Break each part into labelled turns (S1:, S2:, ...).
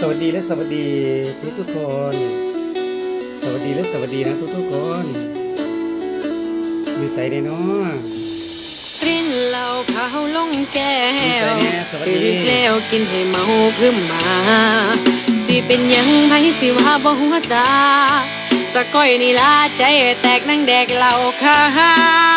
S1: สวัสดีและสวัสดีทุกทุกๆคน สวัสดีและสวัสดีนะทุกทุกๆคน อยู่ใส่เดเนาะ
S2: รินเหล้าขาวลงแก้
S1: นิสั
S2: วย
S1: เนี่ยสวัสดี
S2: ตื่นแล้วกินให้เมาพึ่มมา สิเป็นหยังไผสิว่าบ่หัวซาสะก้อยนี่ลาใจแตกนั่งแดกเหล้าขาว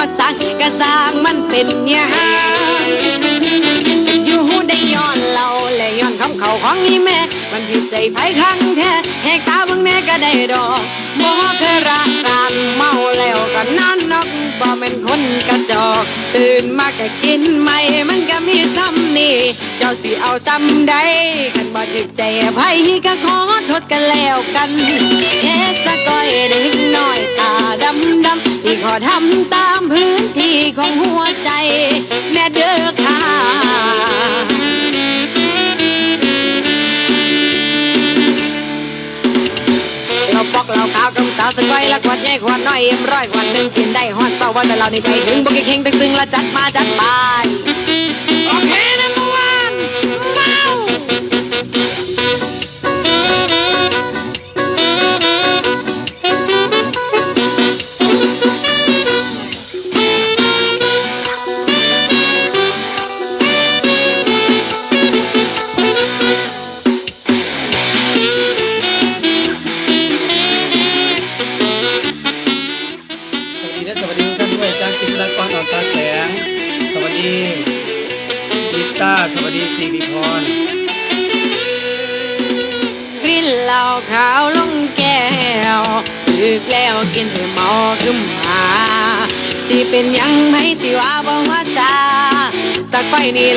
S2: เมาหัวสักกะสร้างมันเป็นหยังอยู่ได้ย้อนเราและย้อนคำเขาของอีแม่ มันผิดใจไผครั้งแท้แหกตาเบิ่งแน่ก็ได้ดอกบ่เคยรักกันเมาแล้วก็นอนนอกบ่แม่นคนกระจอก ตื่นมาก็กินไม่มันก็มีซ้ำนี่ เจ้าสิเอาซ้ำใดกันบ่ถึกใจไผก็ขอโทษกันแล้วกันเฮ็ดสะก เด็กน้อยตาดำดำที่ขอทำตามพื้นที่ของหัวใจแน่เด้อค่ะเราปอกเราขาวกับสาวสกอยละขวดใหญ่ขวดน้อยเอ็มร้อยขวดหนึ่งกินได้ฮอดเศร้าว่าแต่เราในใจถึงบุกเข่งตึงๆละจัดมาจัดไปโอเค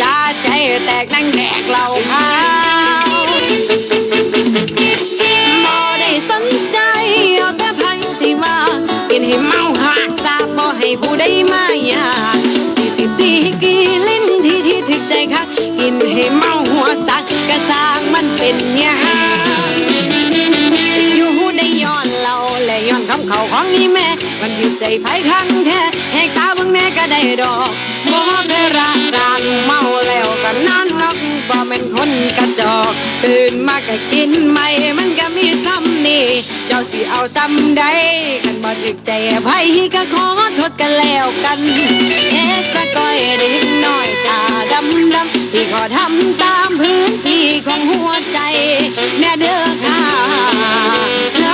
S1: ลา
S2: ใจแตกนั่งแดกเหล้าขาบ่ได้สนใจเอาแต่ไผสิว่ากินให้เมาหาซาบ่ให้ผู้ใดมายากสี่สิบปีกี่เล่นที่ที่ถึกใจคักกินให้เมาหัวสักกระสางมันเป็นยังอยู่ได้ย้อนเราและย้อนคำเขาของอีแม่มันผิดใจไผครั้งแท้แหกตาเบิ่งแน่ก็ได้ดอกบ่เคยรัก จอกตื่นมาก็กินไม่มันก็มีซ้ำนี่ เจ้าสิเอาซ้ำใดคันบ่ถึกใจไผก็ขอโทษกันแล้วกันเฮ็ดสะก้อยเด็กน้อยตาดำดำที่ขอทำตามพื้นที่ของหัวใจ แน่เด้อค่ะค่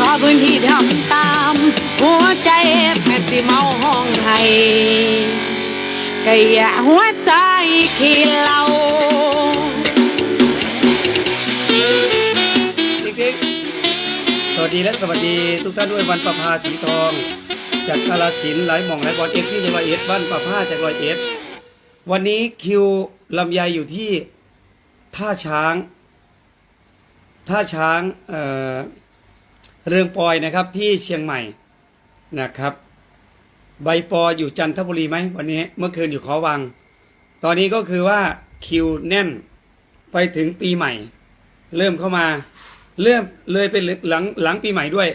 S2: ขอพื้นที่ทำตาม หัวใจแม่สิเมาห้องให้ ก็อย่าหัวใจขี้เหล่า
S1: ด็กๆสวัสดีและสวัสดีทุกท่านด้วยวันประภาสีทอง จากกาลสินไหลหม่องไหลบอลเอฟซีจากรอยเอ็ดบ้านประภาจากร้อยเอ็ดวันนี้คิวลำไยอยู่ที่ท่าช้าง ท่าช้างเเรืองปอยนะครับที่เชียงใหม่นะครับ ใบปออยู่จันทบุรีไหมวันนี้เมื่อคืนอยู่ขอวัง ตอนนี้ก็คือว่าคิวแน่นไปถึงปีใหม่ เริ่มเข้ามาเริ่มเลยเป็นหลังหลังปีใหม่ด้วย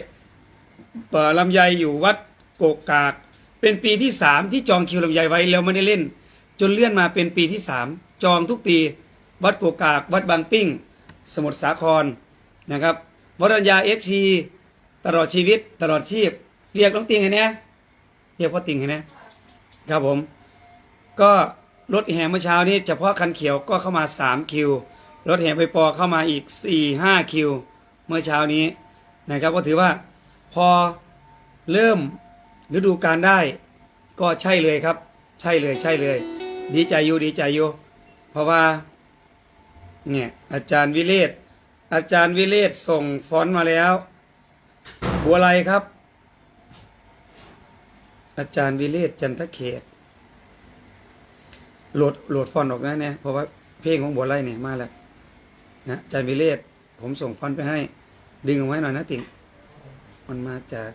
S1: เปิดลำไยอยู่วัดโกกกาก เป็นปีที่สามที่จองคิวลำไยไว้แล้วไม่ได้เล่น จนเลื่อนมาเป็นปีที่สามจองทุกปี วัดโกกกาก วัดบางปิ้ง สมุทรสาครนะครับวรัญญาเอฟซีตลอดชีวิตตลอดชีพ เรียกน้องติงไงเนี่ย เรียกพ่อติงไงเนี่ยครับผม ก็รถแห่เมื่อเช้านี้เฉพาะคันเขียวก็เข้ามาสามคิวรถแห่ไปปอเข้ามาอีกสี่ห้าคิวเมื่อเช้านี้นะครับก็ถือว่าพอเริ่มฤดูการได้ ก็ใช่เลยครับ ใช่เลยใช่เลย ดีใจอยู่ดีใจอยู่เพราะว่าเนี่ยอาจารย์วิเลศอาจารย์วิเลศส่งฟอนต์มาแล้ว บัวไรครับ อาจารย์วิเลศจันทเขต โหลดโหลดฟอนต์ออกนะเนี่ยเพราะว่าเพลงของบัวไล่เนี่ยมาแล้วนะอาจารย์วิเลศผมส่งฟอนต์ไปให้ ดึงเอาไว้หน่อยนะติ่งมันมาจาก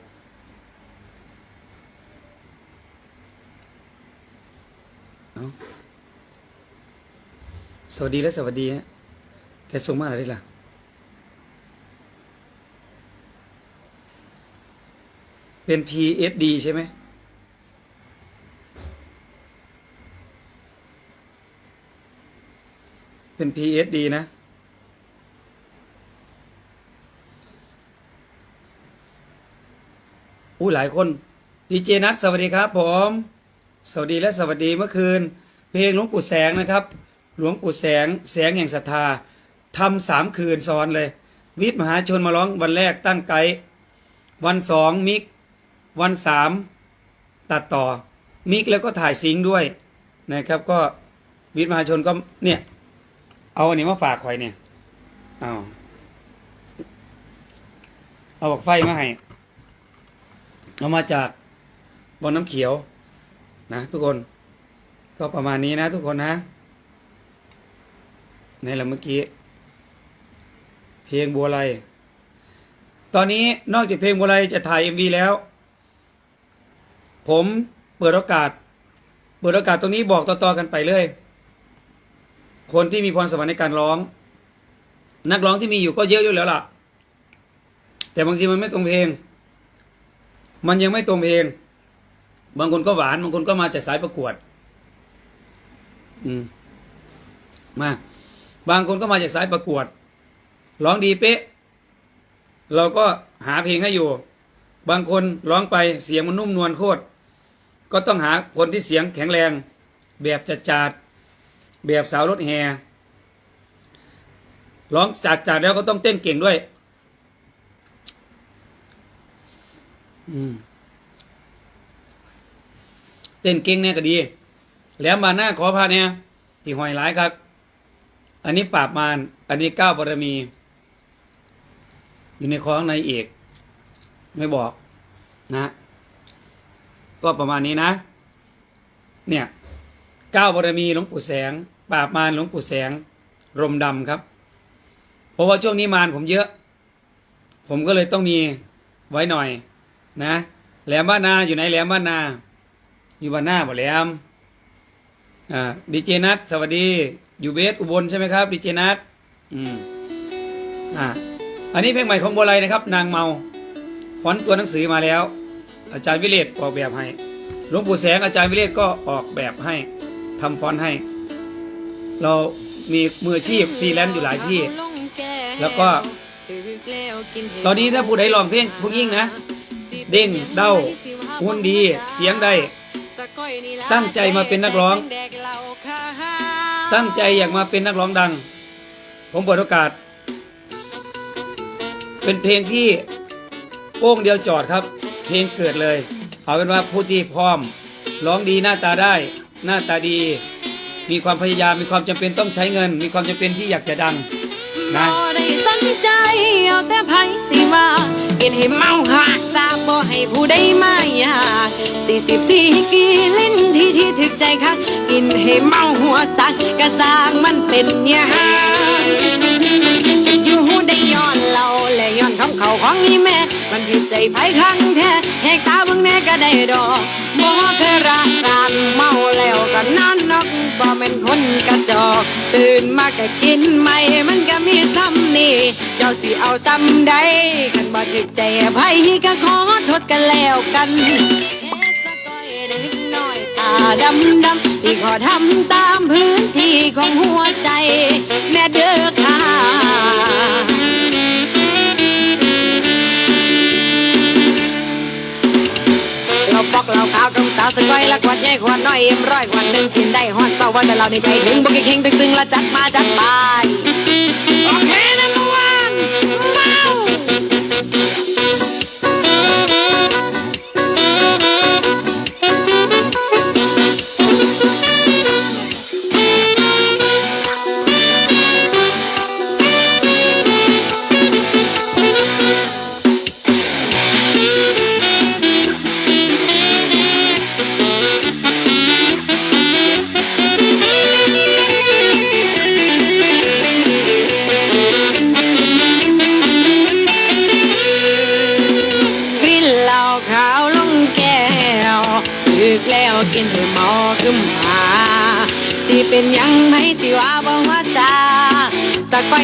S1: สวัสดีและสวัสดีฮะแกส่งมาอะไรล่ะเป็น PSD ใช่ไหม เป็น PSD นะ อู้หลายคนดีเจนัทสวัสดีครับผม สวัสดีและสวัสดีเมื่อคืน เพลงหลวงปู่แสงนะครับ หลวงปู่แสงแสงแห่งศรัทธาทำสามคืนซ้อนเลย วิทย์มหาชนมาร้องวันแรกตั้งไกด์วันสองมิก วันสามตัดต่อมิกแล้วก็ถ่ายซิงค์ด้วยนะครับ ก็วิทย์มหาชนก็เนี่ย เอาอันนี้มาฝากคอยเนี่ยเอาเอาบอกไฟมาให้ เอามาจากบนน้ำเขียว นะทุกคน ก็ประมาณนี้นะทุกคนนะในละเมื่อกี้ เพลงบัวไลตอนนี้นอกจากเพลงบัวไลจะถ่ายเอ็มวีแล้ว ผมเปิดโอกาส เปิดโอกาสตรงนี้บอกต่อๆกันไปเลย คนที่มีพรสวรรค์ในการร้อง นักร้องที่มีอยู่ก็เยอะอยู่แล้วล่ะ แต่บางทีมันไม่ตรงเพลง มันยังไม่ตรงเพลง บางคนก็หวาน บางคนก็มาจากสายประกวด อืม มา บางคนก็มาจากสายประกวด ร้องดีเป๊ะ เราก็หาเพลงให้อยู่ บางคนร้องไปเสียงมันนุ่มนวลโคตร ก็ต้องหาคนที่เสียงแข็งแรง แบบจัดจาด แบบสาวรถแห่ร้องจัดจาดๆแล้วก็ต้องเต้นเก่งด้วย อืม เต้นเก่งเนี่ยก็ดี แล้วมาหน้าขอพาเนี่ยที่หอยหลายครับ อันนี้ปราบมารอันนี้ก้าวบารมี อยู่ในคล้องในเอก ไม่บอกนะ ก็ประมาณนี้นะ เนี่ยก้าวบารมีหลวงปู่แสง ปราบมารหลวงปู่แสงรมดำครับ เพราะว่าช่วงนี้มารผมเยอะ ผมก็เลยต้องมีไว้หน่อยนะ แหลมบ้านนาอยู่ไหนแหลมบ้านนา อยู่บ้านหน้าบ่แหลมอ่าดีเจนัทสวัสดีอยู่เบสอุบลใช่ไหมครับดีเจนัทอืมอ่าอันนี้เพลงใหม่ของโบไลนะครับ นางเมาฟอนตัวหนังสือมาแล้ว อาจารย์วิเลศออกแบบให้หลวงปู่แสงอาจารย์วิเลศก็ออกแบบให้ทำฟอนให้ เรามีมืออาชีพฟรีแลนซ์อยู่หลายที่ แล้วก็ ตอนนี้ถ้าผู้ใดลองเพลงผู้ยิ่งนะ เด้งเด้าหุ่นดี เสียงได้ ตั้งใจมาเป็นนักร้อง ตั้งใจอยากมาเป็นนักร้องดัง ผมเปิดโอกาส เป็นเพลงที่โป้งเดียวจอดครับ เพลงเกิดเลย เอาเป็นว่าผู้ที่พร้อม ร้องดีหน้าตาได้ หน้าตาดี มีความพยายามมีความจำเป็นต้องใช้เงิน มีความจำเป็นที่อยากจะดังนะ
S2: บ่ได้สนใจเอาแต่ไผสิว่าเห็นให้เมาหาสาบ่ให้ผู้ใดมาอยากสี่สิบปีกี่เล่นที่ที่ถึกใจคักกินให้เมาหัวสักกะสางมันเป็นยางอยู่ได้ย้อนเราและย้อนคำเขาของนี่แม่ มันผิดใจไผครั้งแท้แหกตาเบิ่งแน่ก็ได้ดอกบ่เคยรักกันเมาแล้วก็นอนนอกบ่เป็นคนกระจอกตื่นมาก็กินไม่มันก็มีซ้ำนี่เจ้าสิเอาซ้ำใดคันบ่ถึกใจไผก็ขอโทษกันแล้วกันเฮ็ดสะก้อยด็กน้อยตาดำดำที่ขอทำตามพื้นที่ของหัวใจ แม่เด้อค่ะ อยเอ็มร้อยขวดหนึ่งกินได้ฮอดเศร้าว่าแต่เราในใจถึงบุกเก่งตึงตึงละจัดมาจัดไปโอเค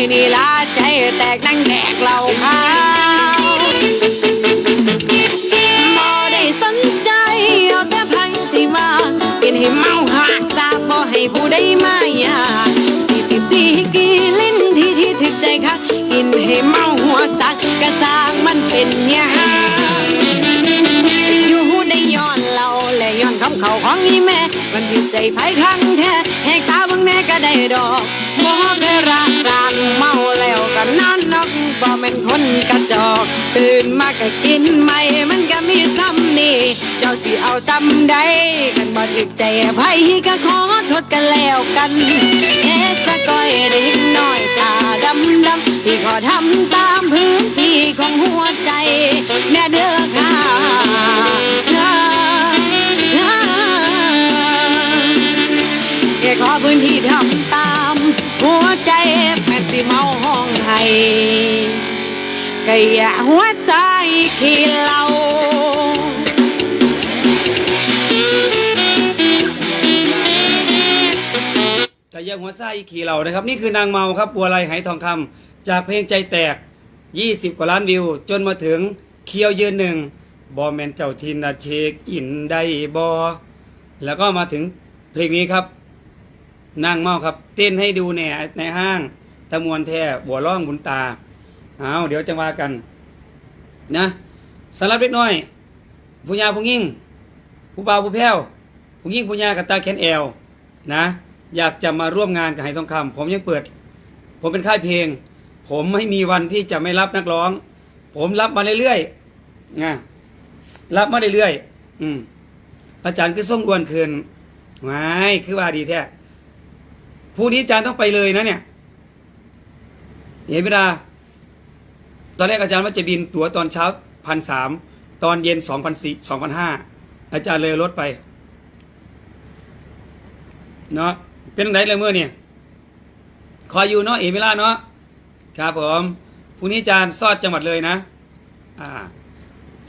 S2: นี่ละใจแตกนั่งแดกเหล่าขาวบ่ได้สนใจเอาแต่ไผสิว่ากินให้เมาหากซาบ่ให้ผู้ใดมาอยาสี่สิบปีกีลิ้นที่ที่ถึกใจคักกินให้เมาหัวสักกระสางมันเป็นหยังอยู่ได้ย้อนเราและย้อนคำเขาของอีแม่ มันผิดใจไผครั้งแท้แหกตาบังแน่ก็ได้ดอก บ่เคยรักการเมาแล้วก็นอนนอกบ่แม่นคนกระจอกตื่นมาก็กินไม่มันก็มีซ้ำนี่เจ้าสิเอาซ้ำใดกันบ่ถึกใจไผก็ขอโทษกันแล้วกันเฮ็ดสะก้อยเด็กน้อยตาดำดำที่ขอทำตามพื้นที่ของหัวใจแน่เด้อค่ะขอพื้นที่ทำตา ให้ก็อย่หัวใจขี้เหล่า
S1: กระยังหัวไส้ขี่เรานะครับ นี่คือนางเมาครับบัวลายไหทองคำจากเพลงใจแตก 20 กว่าล้านวิว จนมาถึงเคียวยืนหนึ่งบอแมนเจ้าทินนาเชคอินได้บอแล้วก็มาถึงเพลงนี้ครับนางเมาครับ เต้นให้ดูในในห้าง ตะมวนแท่บัวร่องบุญตาเอาเดี๋ยวจะว่ากัน นะสำหรับเล็กน้อย ผู้ยาผู้ยิ่ง ผู้บ่าวผู้แพ้วผู้ยิ่งผู้ยากับตาแขนแอวนะ อยากจะมาร่วมงานกับไหทองคำผมยังเปิด ผมเป็นค่ายเพลง ผมไม่มีวันที่จะไม่รับนักร้อง ผมรับมาเรื่อยๆนะรับมาเรื่อยๆอืมอาจารย์คือส่งอวนคืนไม่คือว่าดีแท้ผู้นี้อาจารย์ต้องไปเลยนะเนี่ย เห็นเวลาตอนแรกอาจารย์ว่าจะบินตั๋วตอนเช้าพันสามตอนเย็นสองพันสี่สองพันห้าอาจารย์เลยลดไป เนาะเป็นไงเลยเมื่อเนี่ยคอยอยู่เนาะเอเวล่าเนาะครับผมพรุ่งนี้อาจารย์ซอดจังหวัดเลยนะ อ่า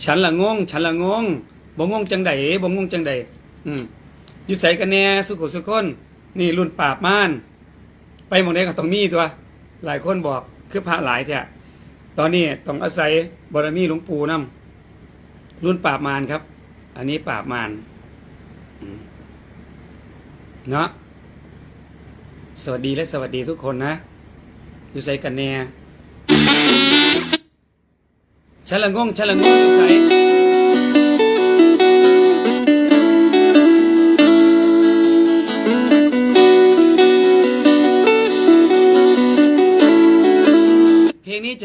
S1: ฉันละงง ฉันละงงบ่งงจังใดบ่งงจังใดอืมอยู่ใส่กันแน่สุขุสุขคนนี่รุ่นปราบม่าน ไปหมองใดก็ต้องมีตัว หลายคนบอกคือพระหลายแท้ตอนนี้ต้องอาศัยบารมีหลวงปู่นํรุ่นปราบมารครับ อันนี้ปราบมารเนาะสวัสดีและสวัสดีทุกคนนะ อยู่ใส่กันแน่ฉันละงงฉันละงงอยู่ใส่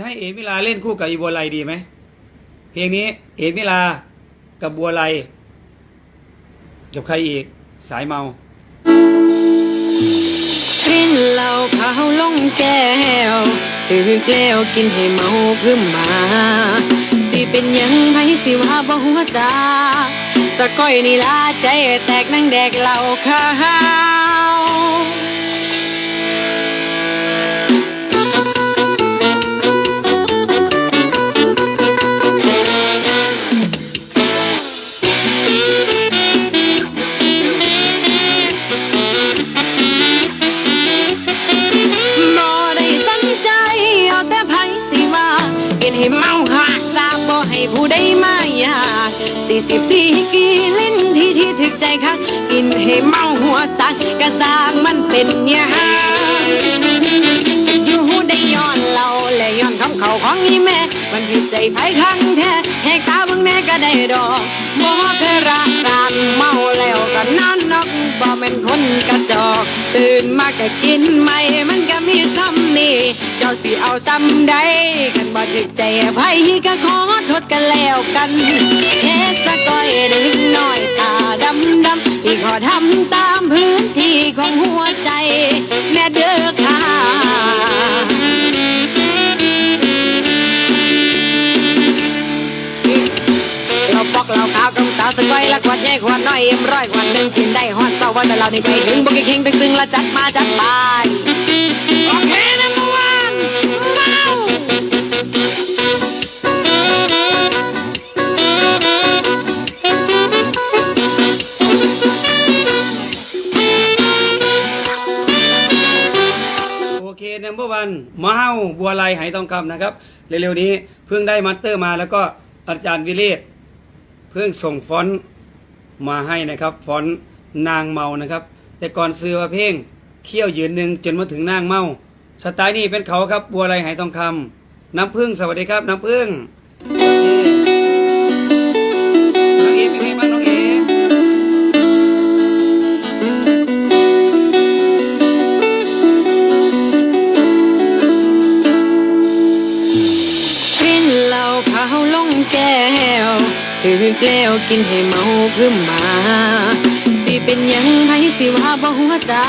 S1: ให้เอมิลาเล่นคู่กับอีบัวไลดีไหมเพลงนี้ เอมิลากับบัวไลกับใครอีกสายเมา
S2: กินเหล้าขาวลงแก้วตึกแล้วกินให้เมาพึ่มมา สิเป็นยังไผสิว่าบ่หัวซาสะก้อยนี่ลาใจแตกนั่งแดกเหล้าขาวางมันเป็นยังอยู่ได้ย้อนเราและย้อนคำเขาของอีแม่ มันผิดใจไผครั้งแท้แหกตาเบิ่งแน่ก็ได้ดอกบ่เคยรักการเมาแล้วก็นอนนอกบ่แม่นคนกระจอก ตื่นมาก็กินไม่มันก็มีซ้ำนี่ เจ้าสิเอาซ้ำใดกันบ่ถึกใจไผก็ขอโทษกันแล้วกันเฮ็ดสะก้อยด็กน้อยตาดำดำที่ขอทำตามพื้นที่ของหัวใจแน่ กขวดใหญ่ขวาน้อยเอ็มร้อยขวาหนึ่งกินได้ฮอดเศร้าวันแต่เราในใจถึงบุกเข่งตึงๆแล้วจัดมาจัดไปโอเคนะมวนเมานัมเบ
S1: อร์วันมาเฮาบัวลายหายทองคำนะครับ เร็วๆนี้เพิ่งได้มาสเตอร์มาแล้วก็อาจารย์วิเลศเพิ่งส่งฟอนต์ มาให้นะครับฟอนต์นางเมานะครับ แต่ก่อนซื้อมาเพลงเขี้ยวยืนหนึ่งจนมาถึงนางเมา สไตล์นี้เป็นเขาครับบัวลายไหทองคำน้ำพึ่งสวัสดีครับ น้ำพึ่ง
S2: ถึกแล้วกินให้เมาพึ่มมา สิเป็นยังไงสิว่าบ่หัวตา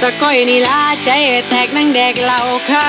S2: สะก้อยนี่ลาใจแตกนั่งแดกเหล่าขา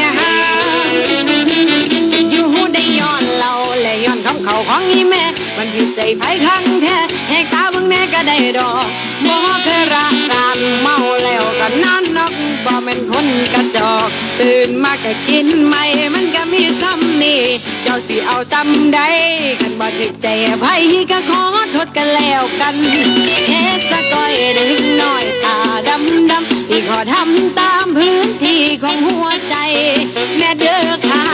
S2: ยังอยู่ได้ย้อนเราและย้อนคำเขาของอีแม่ มันผิดใจไผครั้งแท้แหกตาเบิ่งแน่ก็ได้ดอกบ่เคยรักการเมาแล้วก็นอนนอกบ่แม่นคนกระจอก ตื่นมาก็กินไม่มันก็มีซ้ำนี่ เจ้าสิเอาซ้ำใดคันบ่ถึกใจไผก็ขอโทษกันแล้วกันเฮ็ดสะก้อยเด็กน้อยตาดำดำี่ขอทำตามพื้นที่ของหัวใจแม่เด้อค่ะ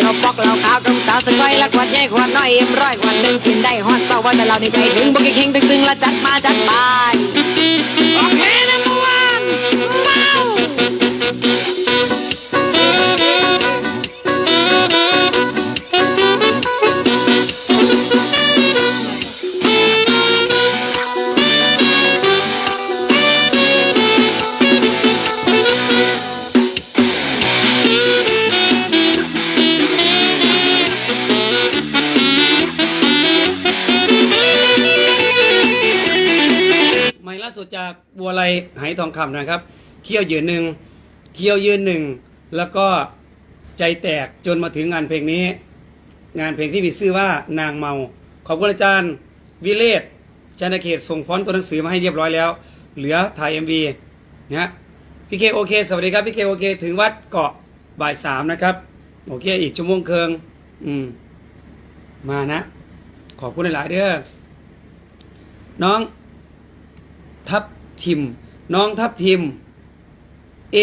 S2: เราปอกเราขาวกับสาวสก้อยละขวดใหญ่ขวดน้อยเอ็มร้อยขวดหนึ่งกินได้ฮอดเศร้าว่าแต่เราในใจถึงบุกเข่งตึงตึงละจัดมาจัดไปโอเคนะเมื่อวาน
S1: บัวลายไหทองคำนะครับ เคี่ยวยืนหนึ่งเคี่ยวยืนหนึ่งแล้วก็ใจแตกจนมาถึงงานเพลงนี้ งานเพลงที่มีชื่อว่านางเมา ขอบคุณอาจารย์วิเลศจันเขตส่งฟอนต์ตัวหนังสือมาให้เรียบร้อยแล้ว เหลือถ่ายเอ็มวีนะฮะพี่เคโอเคสวัสดีครับพี่เคโอเคถึงวัดเกาะบ่ายสามนะครับโอเคอีกชั่วโมงเคืองอืมมานะ ขอบคุณหลายๆเด้อน้อง ทับทิม น้องทับทิม เอ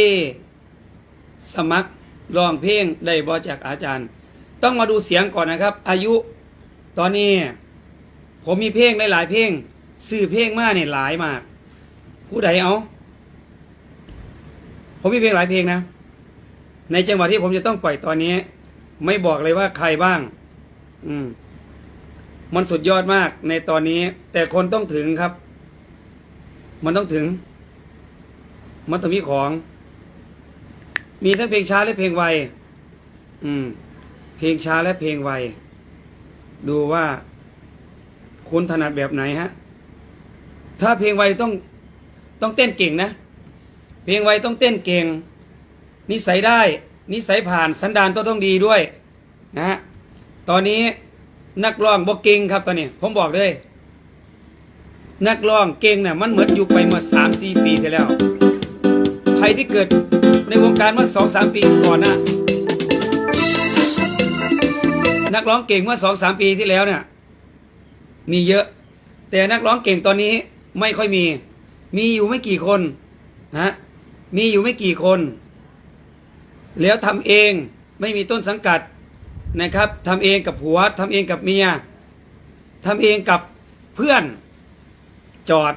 S1: สมัครร้องเพลงได้บอจากอาจารย์ ต้องมาดูเสียงก่อนนะครับ อายุตอนนี้ ผมมีเพลงหลายๆเพลงซื้อเพลงมากเนี่ยหลายมาก ผู้ใดเอาผมมีเพลงหลายเพลงนะ ในจังหวะที่ผมจะต้องปล่อยตอนนี้ ไม่บอกเลยว่าใครบ้าง อืม มันสุดยอดมากในตอนนี้ แต่คนต้องถึงครับ มันต้องถึง มันต้องมีของ มีทั้งเพลงช้าและเพลงไว อืม เพลงช้าและเพลงไว ดูว่าคุณถนัดแบบไหนฮะ ถ้าเพลงไวต้องต้องเต้นเก่งนะ เพลงไวต้องเต้นเก่ง นิสัยได้ นิสัยผ่านสันดานต้องต้องดีด้วย นะฮะ ตอนนี้นักร้องบอกเก่งครับตอนนี้ ผมบอกเลย นักร้องเก่งเนี่ยมันเหมือนอยุคไปเมื่อสามสี่ปีที่แล้ว ใครที่เกิดในวงการเมื่อสองสามปีก่อนนะนักร้องเก่งเมื่อสองสามปีที่แล้วเนี่ย มีเยอะ แต่นักร้องเก่งตอนนี้ไม่ค่อยมี มีอยู่ไม่กี่คนนะมีอยู่ไม่กี่คน แล้วทำเองไม่มีต้นสังกัดนะครับทำเองกับผัวทำเองกับเมียทำเองกับเพื่อนจอด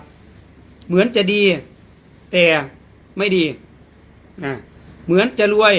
S1: เหมือนจะดี แต่ ไม่ดีนะเหมือนจะรวย